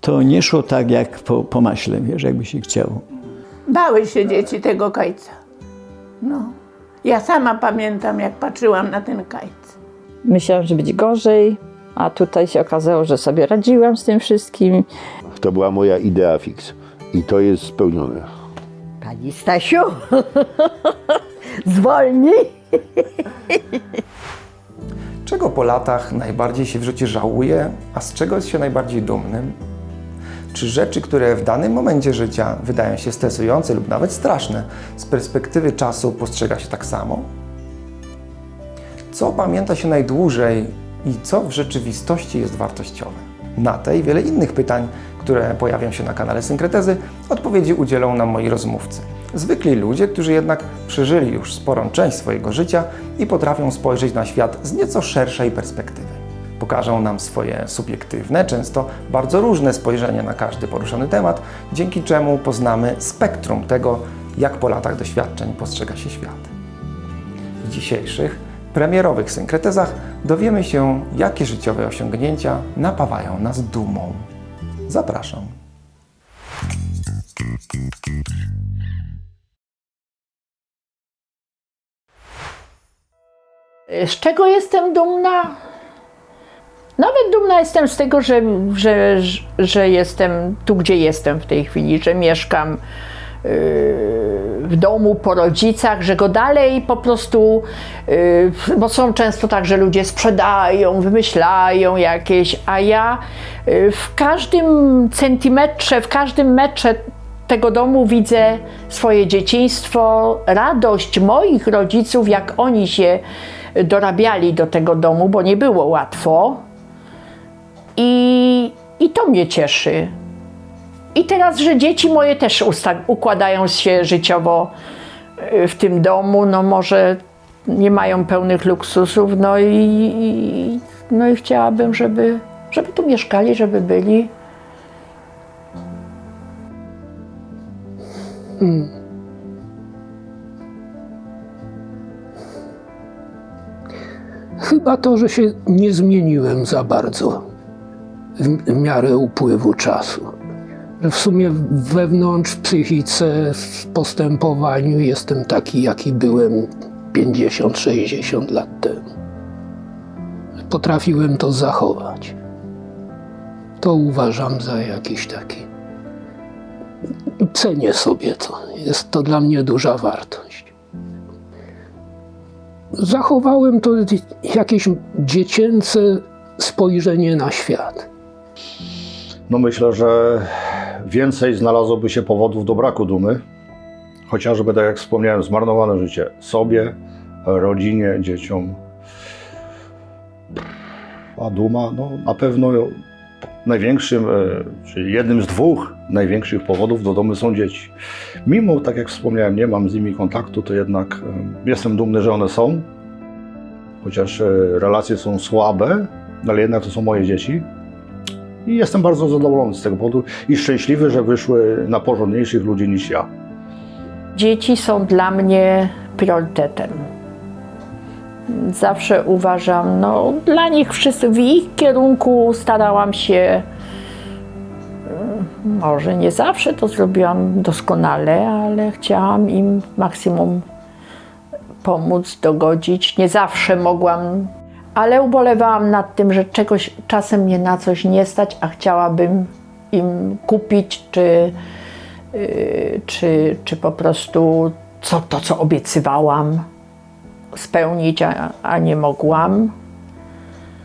to nie szło tak jak po, po maśle, wiesz, jakby się chciało. Bały się dzieci tego kajca. No. Ja sama pamiętam, jak patrzyłam na ten kajc. Myślałam, że będzie gorzej, a tutaj się okazało, że sobie radziłam z tym wszystkim. To była moja idea fix i to jest spełnione. Pani Stasiu, zwolnij. Czego po latach najbardziej się w życiu żałuje, a z czego jest się najbardziej dumnym? Czy rzeczy, które w danym momencie życia wydają się stresujące lub nawet straszne, z perspektywy czasu postrzega się tak samo? Co pamięta się najdłużej i co w rzeczywistości jest wartościowe? Na te i wiele innych pytań, które pojawią się na kanale Synkretezy, odpowiedzi udzielą nam moi rozmówcy. Zwykli ludzie, którzy jednak przeżyli już sporą część swojego życia i potrafią spojrzeć na świat z nieco szerszej perspektywy. Pokażą nam swoje subiektywne, często bardzo różne spojrzenie na każdy poruszony temat, dzięki czemu poznamy spektrum tego, jak po latach doświadczeń postrzega się świat. W dzisiejszych, premierowych synkretezach dowiemy się, jakie życiowe osiągnięcia napawają nas dumą. Zapraszam. Z czego jestem dumna? Nawet dumna jestem z tego, że, że, że jestem tu, gdzie jestem w tej chwili, że mieszkam yy, w domu po rodzicach, że go dalej po prostu, yy, bo są często tak, że ludzie sprzedają, wymyślają jakieś, a ja yy, w każdym centymetrze, w każdym metrze tego domu widzę swoje dzieciństwo, radość moich rodziców, jak oni się dorabiali do tego domu, bo nie było łatwo. I, i to mnie cieszy. I teraz, że dzieci moje też układają się życiowo y, w tym domu, no może nie mają pełnych luksusów, no i, i, no i chciałabym, żeby, żeby tu mieszkali, żeby byli. Chyba to, że się nie zmieniłem za bardzo w, miarę upływu czasu. W sumie wewnątrz, w psychice, w postępowaniu jestem taki, jaki byłem 50-60 lat temu. Potrafiłem to zachować. To uważam za jakiś taki. Cenię sobie to. Jest to dla mnie duża wartość zachowałem to jakieś dziecięce spojrzenie na świat. No myślę, że więcej znalazłoby się powodów do braku dumy. Chociażby, tak jak wspomniałem, zmarnowane życie sobie, rodzinie, dzieciom. A duma, no na pewno największym, e, czyli jednym z dwóch największych powodów do domy są dzieci. Mimo, tak jak wspomniałem, nie mam z nimi kontaktu, to jednak e, jestem dumny, że one są. Chociaż e, relacje są słabe, ale jednak to są moje dzieci. I jestem bardzo zadowolony z tego powodu i szczęśliwy, że wyszły na porządniejszych ludzi niż ja. Dzieci są dla mnie priorytetem. Zawsze uważam, no dla nich wszyscy, w ich kierunku starałam się, mm, może nie zawsze to zrobiłam doskonale, ale chciałam im maksimum pomóc, dogodzić. Nie zawsze mogłam, ale ubolewałam nad tym, że czegoś czasem mnie na coś nie stać, a chciałabym im kupić, czy, yy, czy, czy po prostu co, to, co obiecywałam spełnić, a, a nie mogłam.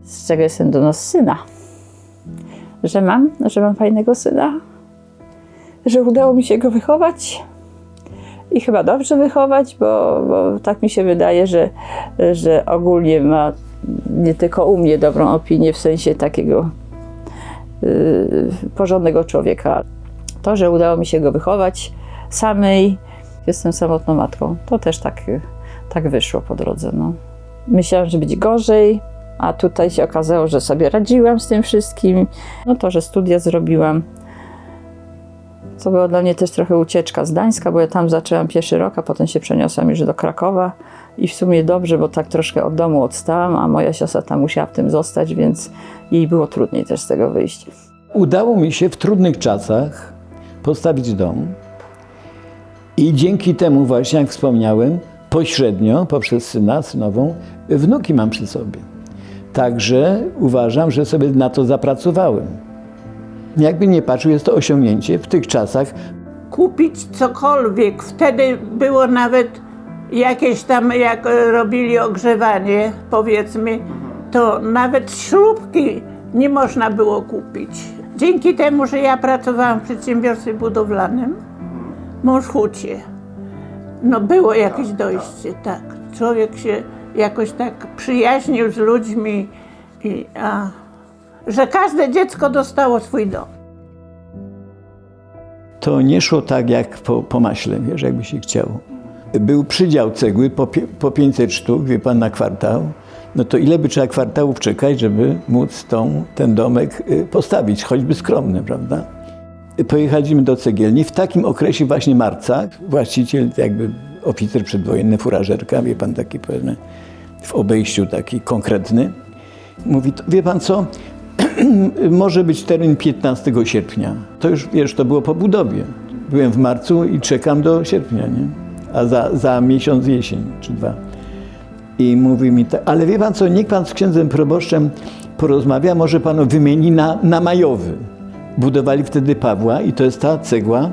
Z czego jestem dumna? Z syna. Że mam, że mam fajnego syna, że udało mi się go wychować i chyba dobrze wychować, bo, bo tak mi się wydaje, że, że ogólnie ma nie tylko u mnie dobrą opinię w sensie takiego yy, porządnego człowieka. To, że udało mi się go wychować samej, jestem samotną matką, to też tak, tak wyszło po drodze. No. Myślałam, że będzie gorzej, a tutaj się okazało, że sobie radziłam z tym wszystkim. No to, że studia zrobiłam, to była dla mnie też trochę ucieczka z Gdańska, bo ja tam zaczęłam pierwszy rok, a potem się przeniosłam już do Krakowa. I w sumie dobrze, bo tak troszkę od domu odstałam, a moja siostra tam musiała w tym zostać, więc jej było trudniej też z tego wyjść. Udało mi się w trudnych czasach postawić dom i dzięki temu właśnie, jak wspomniałem, pośrednio poprzez syna, synową, wnuki mam przy sobie. Także uważam, że sobie na to zapracowałem. Jakby nie patrzył, jest to osiągnięcie w tych czasach. kupić cokolwiek. Wtedy było nawet jakieś tam, jak robili ogrzewanie, powiedzmy, to nawet śrubki nie można było kupić. Dzięki temu, że ja pracowałam w przedsiębiorstwie budowlanym, mąż hucie, no było jakieś dojście, tak. Człowiek się jakoś tak przyjaźnił z ludźmi, i, a, że każde dziecko dostało swój dom. To nie szło tak jak po, po maśle, wiesz, jakby się chciało. Był przydział cegły po, po 500 sztuk, wie pan, na kwartał. No to ile by trzeba kwartałów czekać, żeby móc tą, ten domek y, postawić, choćby skromny, prawda? Pojechaliśmy do cegielni w takim okresie właśnie marca. Właściciel, jakby oficer przedwojenny, furażerka, wie pan, taki pewny, w obejściu taki konkretny. Mówi, wie pan co, może być termin 15 sierpnia. To już, wiesz, to było po budowie. Byłem w marcu i czekam do sierpnia, nie? A za, za miesiąc jesień, czy dwa. I mówi mi tak, ale wie pan co, niech pan z księdzem proboszczem porozmawia, może panu wymieni na, na majowy. Budowali wtedy Pawła i to jest ta cegła,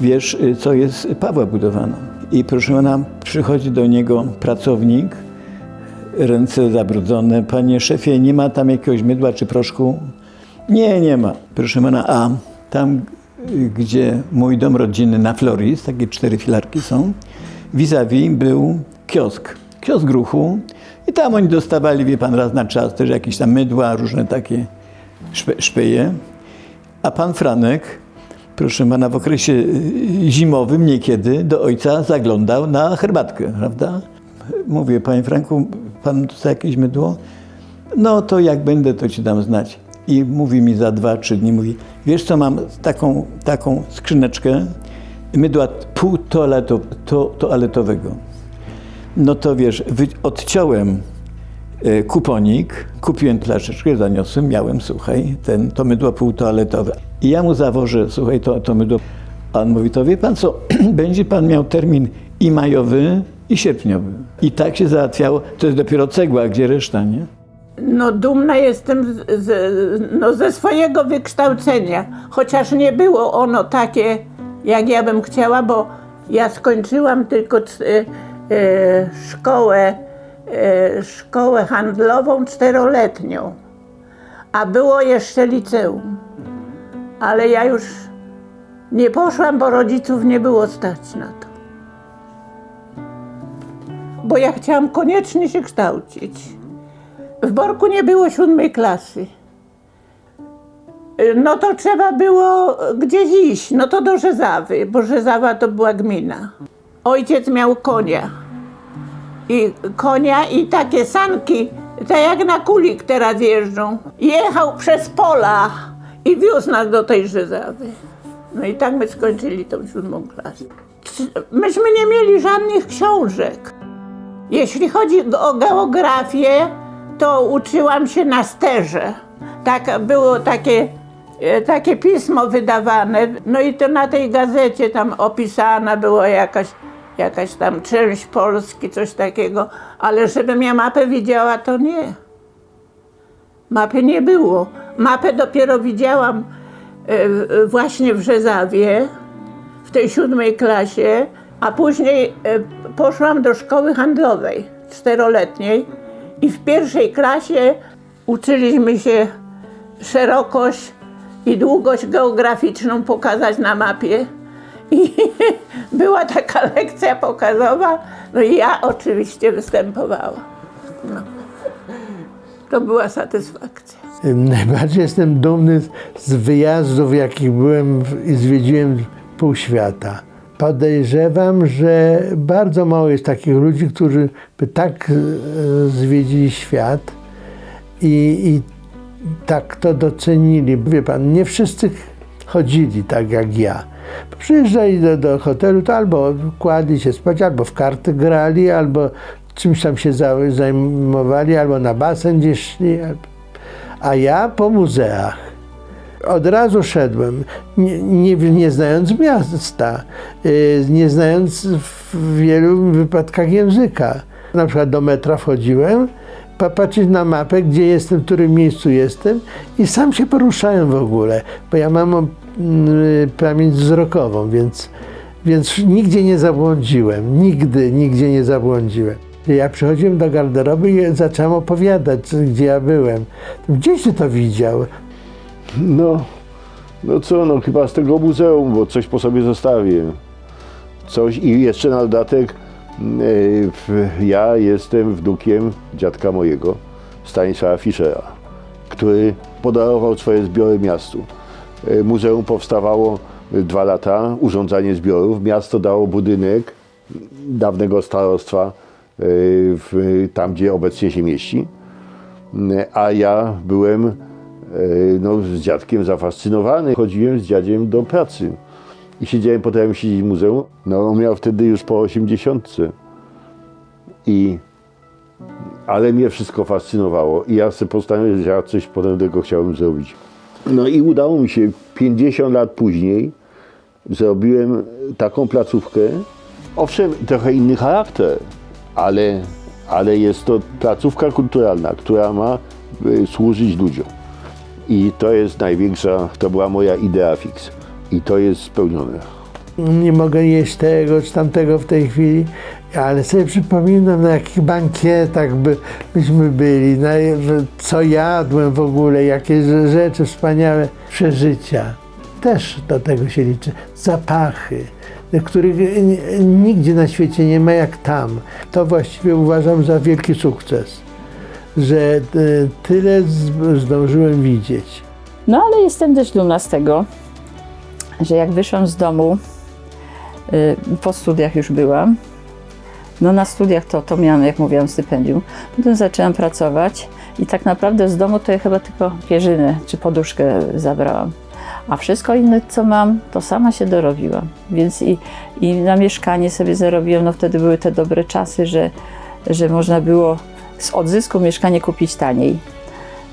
wiesz, y, co jest Pawła budowana. I proszę pana, przychodzi do niego pracownik, ręce zabrudzone. Panie szefie, nie ma tam jakiegoś mydła czy proszku? Nie, nie ma. Proszę pana, a tam, gdzie mój dom rodzinny na Floris, takie cztery filarki są, vis-a-vis był kiosk. Kiosk ruchu. I tam oni dostawali, wie pan, raz na czas też jakieś tam mydła, różne takie szpe, szpeje. A pan Franek, proszę pana, w okresie y, zimowym niekiedy do ojca zaglądał na herbatkę, prawda? Mówię, panie Franku, pan chce jakieś mydło? No to jak będę, to ci dam znać. I mówi mi za dwa, trzy dni, mówi, wiesz co, mam taką, taką skrzyneczkę mydła pół toaleto, to, toaletowego. No to wiesz, wy, odciąłem e, kuponik, kupiłem flaszeczkę, zaniosłem, miałem, słuchaj, ten, to mydło półtoaletowe. I ja mu zawożę, słuchaj, to, to mydło. A on mówi, to wie pan co, będzie pan miał termin i majowy, i sierpniowy. I tak się załatwiało. To jest dopiero cegła, gdzie reszta, nie? No dumna jestem z, z, no, ze swojego wykształcenia, chociaż nie było ono takie, jak ja bym chciała, bo ja skończyłam tylko e, e, szkołę, e, szkołę handlową czteroletnią, a było jeszcze liceum. Ale ja już nie poszłam, bo rodziców nie było stać na to. Bo ja chciałam koniecznie się kształcić. W Borku nie było siódmej klasy. No to trzeba było gdzieś iść, no to do Rzezawy, bo Rzezawa to była gmina. Ojciec miał konia. I konia i takie sanki, tak jak na kulik teraz jeżdżą. Jechał przez pola i wiózł nas do tej Rzezawy. No i tak my skończyli tą siódmą klasę. Myśmy nie mieli żadnych książek. Jeśli chodzi o geografię, to uczyłam się na sterze. Tak, było takie, e, takie pismo wydawane, no i to na tej gazecie tam opisana była jakaś, jakaś tam część Polski, coś takiego, ale żebym ja mapę widziała, to nie. Mapy nie było. Mapę dopiero widziałam e, właśnie w Rzezawie, w tej siódmej klasie, a później e, poszłam do szkoły handlowej czteroletniej i w pierwszej klasie uczyliśmy się szerokość i długość geograficzną pokazać na mapie. I była taka lekcja pokazowa, no i ja oczywiście występowałam. No. To była satysfakcja. Najbardziej jestem dumny z- wyjazdów, jakich byłem i zwiedziłem pół świata. Podejrzewam, że bardzo mało jest takich ludzi, którzy by tak e, zwiedzili świat i, i tak to docenili. Wie pan, nie wszyscy chodzili tak jak ja. Przyjeżdżali do, do hotelu, to albo kładli się spać, albo w karty grali, albo czymś tam się za- zajmowali, albo na basen gdzieś szli. A ja po muzeach. Od razu szedłem, nie, nie, nie znając miasta, y, nie znając w wielu wypadkach języka. Na przykład do metra wchodziłem, pa- patrzeć na mapę, gdzie jestem, w którym miejscu jestem i sam się poruszałem w ogóle, bo ja mam mm, pamięć wzrokową, więc, więc nigdzie nie zabłądziłem, nigdy, nigdzie nie zabłądziłem. Ja przychodziłem do garderoby i zacząłem opowiadać, gdzie ja byłem. Gdzieś ty to widział? No, no co, no chyba z tego muzeum, bo coś po sobie zostawię. Coś i jeszcze na dodatek e, ja jestem wnukiem dziadka mojego, Stanisława Fischera, który podarował swoje zbiory miastu. E, Muzeum powstawało dwa lata, urządzanie zbiorów. Miasto dało budynek dawnego starostwa e, tam, gdzie obecnie się mieści. A ja byłem no, z dziadkiem zafascynowany. Chodziłem z dziadziem do pracy i siedziałem, potem siedzieć w muzeum. No, on miał wtedy już po 80. I, ale mnie wszystko fascynowało i ja sobie postanowiłem, że ja coś podobnego chciałem zrobić. No i udało mi się 50 lat później zrobiłem taką placówkę. Owszem, trochę inny charakter, ale, ale jest to placówka kulturalna, która ma y, służyć ludziom. I to jest największa, to była moja idea fix. I to jest spełnione. Nie mogę jeść tego czy tamtego w tej chwili, ale sobie przypominam, na jakich bankietach by, byśmy byli, na, co jadłem w ogóle, jakie rze- rzeczy, wspaniałe przeżycia. Też do tego się liczy. Zapachy, których nigdzie na świecie nie ma jak tam. To właściwie uważam za wielki sukces, że e, tyle zdążyłem widzieć. No ale jestem też dumna z tego, że jak wyszłam z domu, y, po studiach już byłam, no na studiach to, to miałam, jak mówiłam, stypendium. Potem zaczęłam pracować i tak naprawdę z domu to ja chyba tylko pierzynę czy poduszkę zabrałam. A wszystko inne, co mam, to sama się dorobiłam. Więc i, i na mieszkanie sobie zarobiłam. No wtedy były te dobre czasy, że, że można było z odzysku mieszkanie kupić taniej.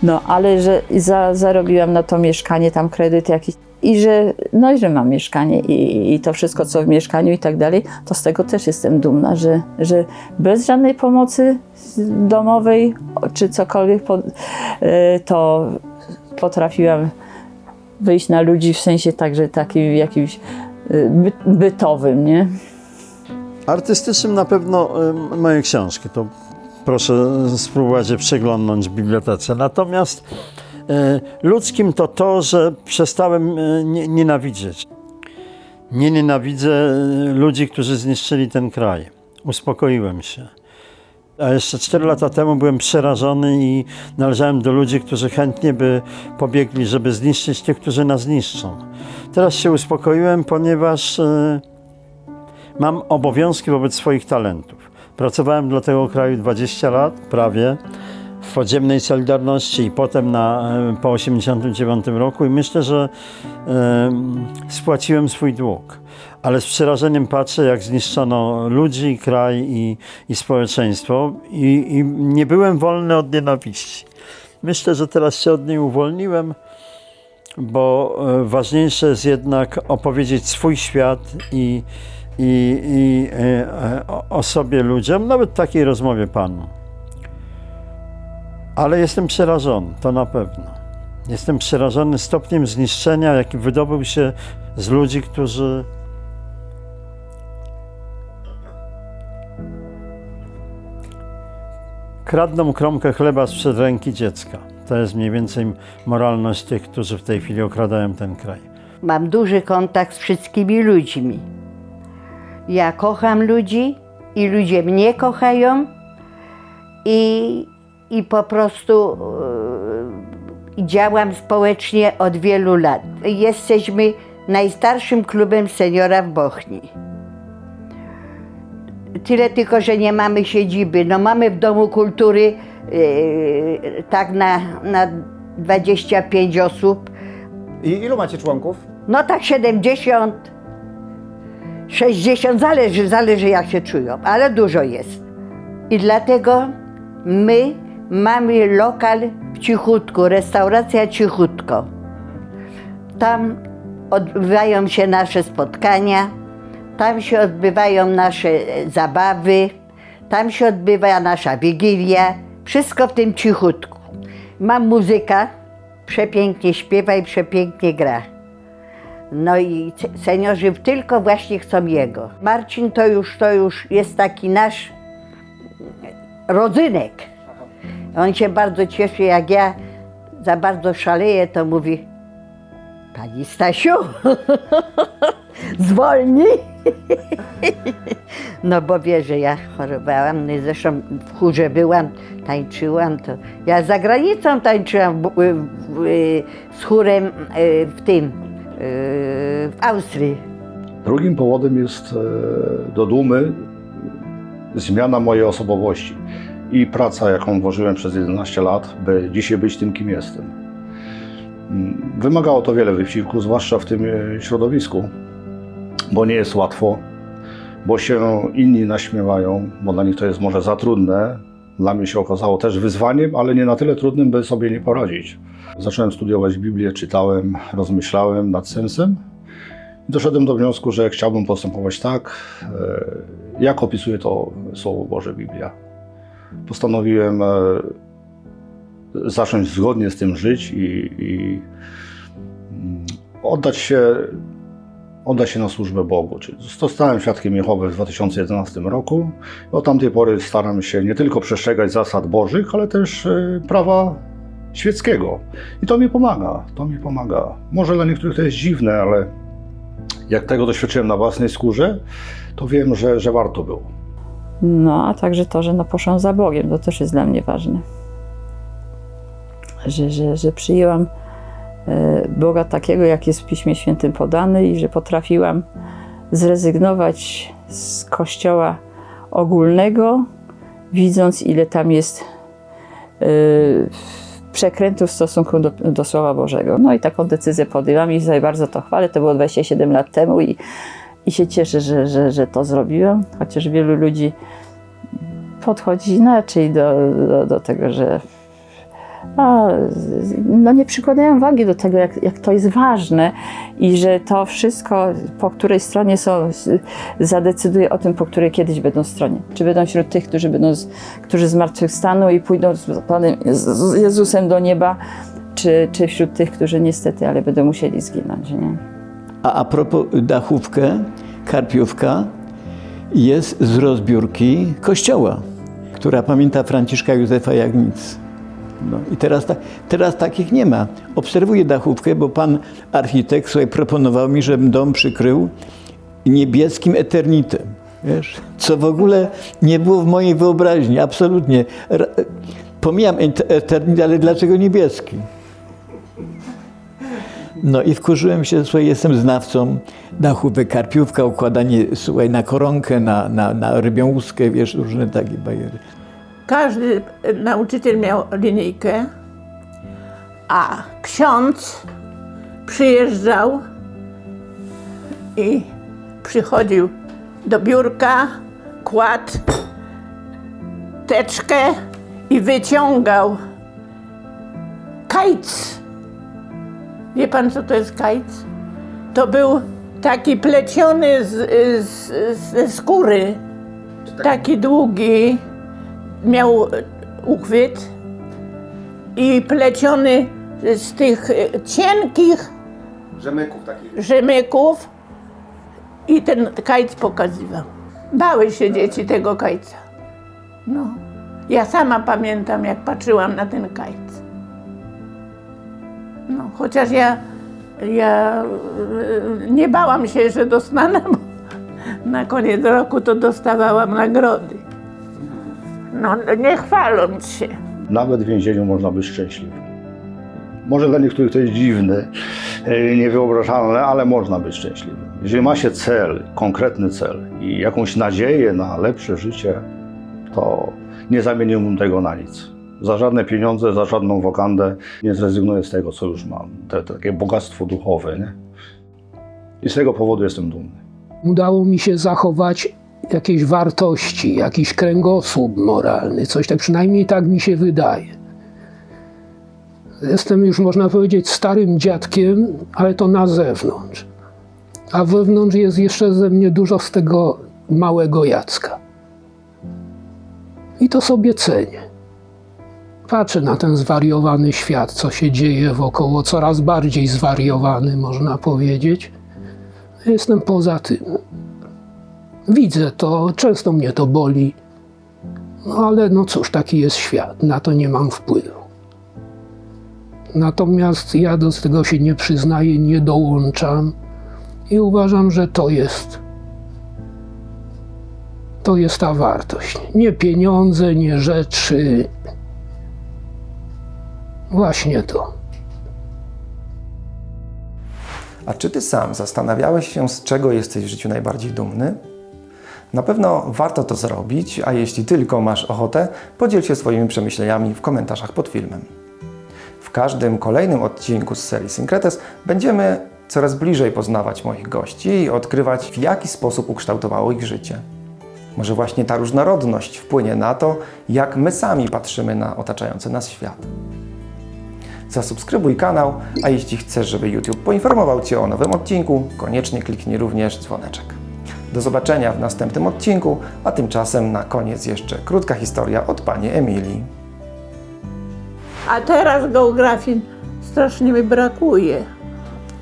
No, ale że za, zarobiłam na to mieszkanie, tam kredyt jakiś i że, no i że mam mieszkanie i, i to wszystko, co w mieszkaniu i tak dalej, to z tego też jestem dumna, że, że bez żadnej pomocy domowej czy cokolwiek, e, to potrafiłam wyjść na ludzi w sensie także takim jakimś e, by, bytowym, nie? Artystycznym na pewno y, moje książki, to proszę spróbować je przeglądnąć w bibliotece. Natomiast y, ludzkim to to, że przestałem nie- nienawidzieć. Nie nienawidzę y, ludzi, którzy zniszczyli ten kraj. Uspokoiłem się. A jeszcze 4 lata temu byłem przerażony i należałem do ludzi, którzy chętnie by pobiegli, żeby zniszczyć tych, którzy nas niszczą. Teraz się uspokoiłem, ponieważ mam obowiązki wobec swoich talentów. Pracowałem dla tego kraju 20 lat, prawie, w podziemnej Solidarności i potem na, e, po 89 roku i myślę, że e, spłaciłem swój dług. Ale z przerażeniem patrzę, jak zniszczono ludzi, kraj i, i społeczeństwo i, i nie byłem wolny od nienawiści. Myślę, że teraz się od niej uwolniłem, bo e, ważniejsze jest jednak opowiedzieć swój świat i, i, i e, e, o- o sobie ludziom, nawet takiej rozmowie panu. Ale jestem przerażony, to na pewno. Jestem przerażony stopniem zniszczenia, jaki wydobył się z ludzi, którzy kradną kromkę chleba sprzed ręki dziecka. To jest mniej więcej moralność tych, którzy w tej chwili okradają ten kraj. Mam duży kontakt z wszystkimi ludźmi. Ja kocham ludzi i ludzie mnie kochają i, i po prostu e, działam społecznie od wielu lat. Jesteśmy najstarszym klubem seniora w Bochni. Tyle tylko, że nie mamy siedziby. No mamy w Domu Kultury e, tak na, na 25 osób. I ilu macie członków? No tak 70, 60, zależy, zależy jak się czują, ale dużo jest. I dlatego my mamy lokal w cichutku, restauracja cichutko. tam odbywają się nasze spotkania, tam się odbywają nasze e, zabawy, tam się odbywa nasza wigilia. Wszystko w tym cichutku. Mam muzyka, przepięknie śpiewa i przepięknie gra. No i seniorzy tylko właśnie chcą jego. Marcin to już, to już jest taki nasz rodzynek. On się bardzo cieszy, jak ja za bardzo szaleję, to mówi Pani Stasiu, zwolnij. No bo wie, że ja chorowałam, no i zresztą w chórze byłam, tańczyłam, to ja za granicą tańczyłam w, w, w, z chórem e, w tym, w Austrii. Drugim powodem jest e, do dumy zmiana mojej osobowości i praca, jaką włożyłem przez 11 lat, by dzisiaj być tym, kim jestem. Mm, Wymagało to wiele wysiłku, zwłaszcza w tym e, środowisku, bo nie jest łatwo, bo się inni naśmiewają, bo dla nich to jest może za trudne. Dla mnie się okazało też wyzwaniem, ale nie na tyle trudnym, by sobie nie poradzić. Zacząłem studiować Biblię, czytałem, rozmyślałem nad sensem Doszedłem do wniosku, że chciałbym postępować tak, e, jak opisuje to Słowo Boże Biblia. Postanowiłem e, zacząć zgodnie z tym żyć i, i mm, oddać się, oddać się na służbę Bogu. Czyli zostałem świadkiem Jehowy w 2011 roku. Od tamtej pory staram się nie tylko przestrzegać zasad Bożych, ale też e, prawa świeckiego. I to mi pomaga, to mi pomaga. Może dla niektórych to jest dziwne, ale jak tego doświadczyłem na własnej skórze, to wiem, że, że warto było. No, a także to, że no poszłam za Bogiem, to też jest dla mnie ważne. Że, że, że przyjęłam Boga takiego, jak jest w Piśmie Świętym podany i że potrafiłam zrezygnować z kościoła ogólnego, widząc ile tam jest e, przekrętów w stosunku do, do Słowa Bożego. No i taką decyzję podjęłam i za bardzo to chwalę. To było 27 lat temu i, i się cieszę, że, że, że to zrobiłam, chociaż wielu ludzi podchodzi inaczej do, do, do tego, że no nie przykładają wagi do tego, jak, jak to jest ważne i że to wszystko, po której stronie są, zadecyduje o tym, po której kiedyś będą stronie. Czy będą wśród tych, którzy, będą, z- którzy zmartwychwstaną i pójdą z Panem Jezusem do nieba, czy, czy wśród tych, którzy niestety, ale będą musieli zginąć, nie? A a propos dachówkę, karpiówka jest z rozbiórki kościoła, która pamięta Franciszka Józefa jak. No i teraz, ta, teraz takich nie ma. Obserwuję dachówkę, bo pan architekt słuchaj, proponował mi, żebym dom przykrył niebieskim eternitem. Wiesz? Co w ogóle nie było w mojej wyobraźni, absolutnie. Pomijam et- eternit, ale dlaczego niebieski? No i wkurzyłem się, słuchaj, jestem znawcą dachówek, karpiówka, układanie, słuchaj, na koronkę, na, na, na rybią łuskę, wiesz, różne takie bajery. Każdy nauczyciel miał linijkę, a ksiądz przyjeżdżał i przychodził do biurka, kładł teczkę i wyciągał kajc. Wie pan, co to jest kajc? To był taki pleciony z, z, ze skóry, taki długi, miał uchwyt i pleciony z tych e, cienkich Rzemyków takich. rzemyków i ten kajc pokazywał. Bały się dzieci tego kajca. No. Ja sama pamiętam, jak patrzyłam na ten kajc. No, chociaż ja, ja e, nie bałam się, że dostanę, bo na koniec roku to dostawałam nagrody. No, nie chwaląc się. Nawet w więzieniu można być szczęśliwym. Może dla niektórych to jest dziwne, e, niewyobrażalne, ale można być szczęśliwym. Jeżeli ma się cel, konkretny cel i jakąś nadzieję na lepsze życie, to nie zamieniłbym tego na nic. Za żadne pieniądze, za żadną wokandę nie zrezygnuję z tego, co już mam. Te, takie bogactwo duchowe, nie? I z tego powodu jestem dumny. Udało mi się zachować jakieś wartości, jakiś kręgosłup moralny, coś tak przynajmniej tak mi się wydaje. Jestem już, można powiedzieć, starym dziadkiem, ale to na zewnątrz. A wewnątrz jest jeszcze ze mnie dużo z tego małego Jacka. I to sobie cenię. Patrzę na ten zwariowany świat, co się dzieje wokoło, coraz bardziej zwariowany, można powiedzieć. Jestem poza tym. Widzę to, często mnie to boli. No ale no cóż, taki jest świat, na to nie mam wpływu. Natomiast ja do tego się nie przyznaję, nie dołączam i uważam, że to jest to jest ta wartość. Nie pieniądze, nie rzeczy. Właśnie to. A czy ty sam zastanawiałeś się, z czego jesteś w życiu najbardziej dumny? Na pewno warto to zrobić, a jeśli tylko masz ochotę, podziel się swoimi przemyśleniami w komentarzach pod filmem. W każdym kolejnym odcinku z serii Syncretes będziemy coraz bliżej poznawać moich gości i odkrywać, w jaki sposób ukształtowało ich życie. Może właśnie ta różnorodność wpłynie na to, jak my sami patrzymy na otaczający nas świat. Zasubskrybuj kanał, a jeśli chcesz, żeby YouTube poinformował Cię o nowym odcinku, koniecznie kliknij również dzwoneczek. Do zobaczenia w następnym odcinku, a tymczasem na koniec jeszcze krótka historia od Pani Emilii. A teraz geografii strasznie mi brakuje.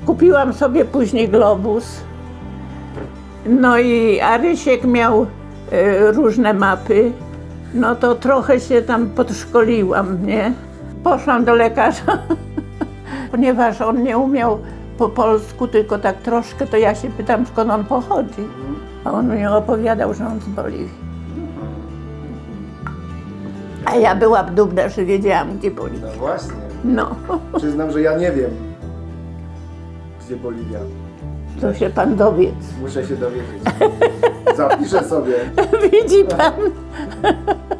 Kupiłam sobie później globus. No i Arysiek miał e, różne mapy. No to trochę się tam podszkoliłam, nie? Poszłam do lekarza, ponieważ on nie umiał po polsku, tylko tak troszkę, to ja się pytam, skąd on pochodzi. A on mi opowiadał, że on z Boliwii. A ja byłam dumna, że wiedziałam, gdzie Boliwia. właśnie, No, przyznam, że ja nie wiem, gdzie Boliwia. to się pan dowiedz. Muszę się dowiedzieć. Zapiszę sobie. Widzi pan?